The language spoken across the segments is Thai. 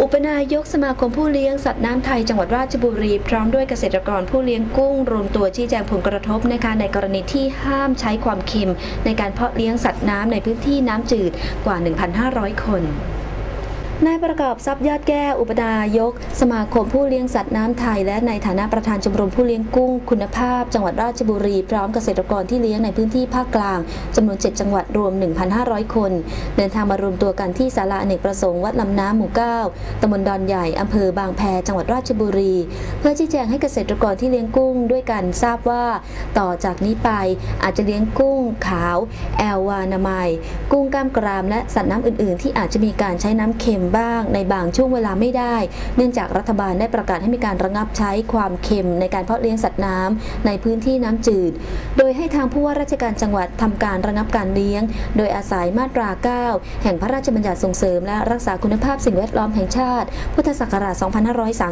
อุปนายกสมาคมผู้เลี้ยงสัตว์น้ำไทยจังหวัดราชบุรี พร้อมด้วยเกษตรกรผู้เลี้ยงกุ้ง รวมตัวชี้แจงผลกระทบนะคะในกรณีที่ห้ามใช้ความเค็ม ในการเพาะเลี้ยงสัตว์น้ำในพื้นที่น้ำจืดกว่า 1,500 คน นายประกอบทรัพย์ยอดแก้วอุปนายก สมาคมผู้เลี้ยงสัตว์น้ำไทย และในฐานะประธานชมรมผู้เลี้ยงกุ้งคุณภาพ จังหวัดราชบุรี พร้อมเกษตรกรที่เลี้ยงในพื้นที่ภาคกลางจำนวน 7 จังหวัดรวม 1,500 คน เดินทางมารวมตัวกันที่ศาลาอเนกประสงค์วัดลำน้ำหมู่9ตำบลดอนใหญ่อำเภอบางแพจังหวัดราชบุรี เพื่อชี้แจงให้เกษตรกรที่เลี้ยงกุ้งด้วยกันทราบว่า ต่อจากนี้ไปอาจจะเลี้ยงกุ้งขาว แอลวานามัย กุ้งกล้ามกรามและสัตว์น้ำอื่น ๆ ที่อาจจะมีการใช้น้ำเค็มบ้างในบางช่วงเวลาไม่ได้ เนื่องจากรัฐบาลได้ประกาศให้มีการระงับใช้ความเค็มในการเพาะเลี้ยงสัตว์น้ำในพื้นที่น้ำจืด โดยให้ทางผู้ว่าราชการจังหวัดทำการระงับการเลี้ยง โดยอาศัยมาตรา 9 แห่งพระราชบัญญัติส่งเสริม และรักษาคุณภาพสิ่งแวดล้อมแห่งชาติ พุทธศักราช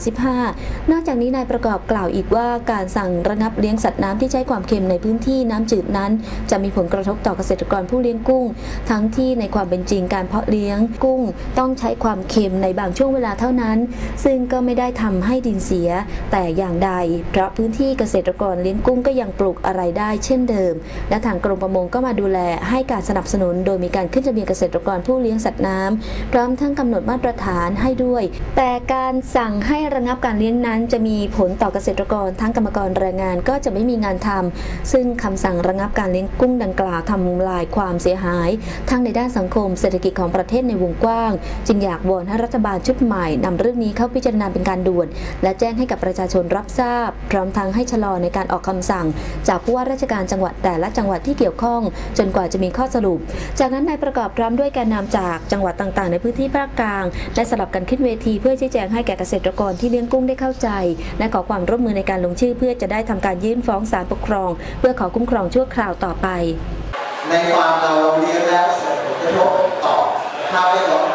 2535 นอกจากนี้นายประกอบกล่าวอีกว่าการสั่งระงับเลี้ยงสัตว์น้ำที่ใช้ความเค็มในพื้นที่น้ำจืดนั้น จะมีผลกระทบต่อเกษตรกรผู้เลี้ยงกุ้ง ทั้งที่ในความเป็นจริงการเพาะเลี้ยงกุ้ง ต้องใช้ความความเค็มในบางช่วงเวลาเท่านั้น ซึ่งก็ไม่ได้ทำให้ดินเสีย แต่อย่างใด เพราะพื้นที่เกษตรกรเลี้ยงกุ้งก็ยังปลูกอะไรได้เช่นเดิม และทางกรมประมงก็มาดูแลให้การสนับสนุน โดยมีการขึ้นทะเบียนเกษตรกรผู้เลี้ยงสัตว์น้ำพร้อมทั้งกำหนดมาตรฐานให้ด้วย แต่การสั่งให้ระงับการเลี้ยงนั้น จะมีผลต่อเกษตรกรทั้งกรรมกรแรงงานก็จะไม่มีงานทำซึ่งคำสั่งระงับการเลี้ยงกุ้งดังกล่าวทำลายความเสียหาย ทั้งในด้านสังคมเศรษฐกิจของประเทศในวงกว้าง จึงอยากวอนให้รัฐบาลชุดใหม่นำเรื่องนี้เข้าพิจารณาเป็นการด่วน และแจ้งให้กับประชาชนรับทราบ พร้อมทั้งให้ชะลอในการออกคำสั่ง จากผู้ว่าราชการจังหวัดแต่ละจังหวัดที่เกี่ยวข้อง จนกว่าจะมีข้อสรุป จากนั้นนายประกอบพร้อมด้วยแกนนำจากจังหวัดต่างๆ ในพื้นที่ภาคกลางได้สลับกันขึ้นเวที เพื่อชี้แจงให้แก่เกษตรกรที่เลี้ยงกุ้งได้เข้าใจและขอความร่วมมือในการลงชื่อ เพื่อจะได้ทำการยื่นฟ้องศาลปกครอง เพื่อขอคุ้มครองชั่วคราวต่อไป ในความเราเลี้ยงแล้วส่งผลกระทบต่อภาพแวดล้อม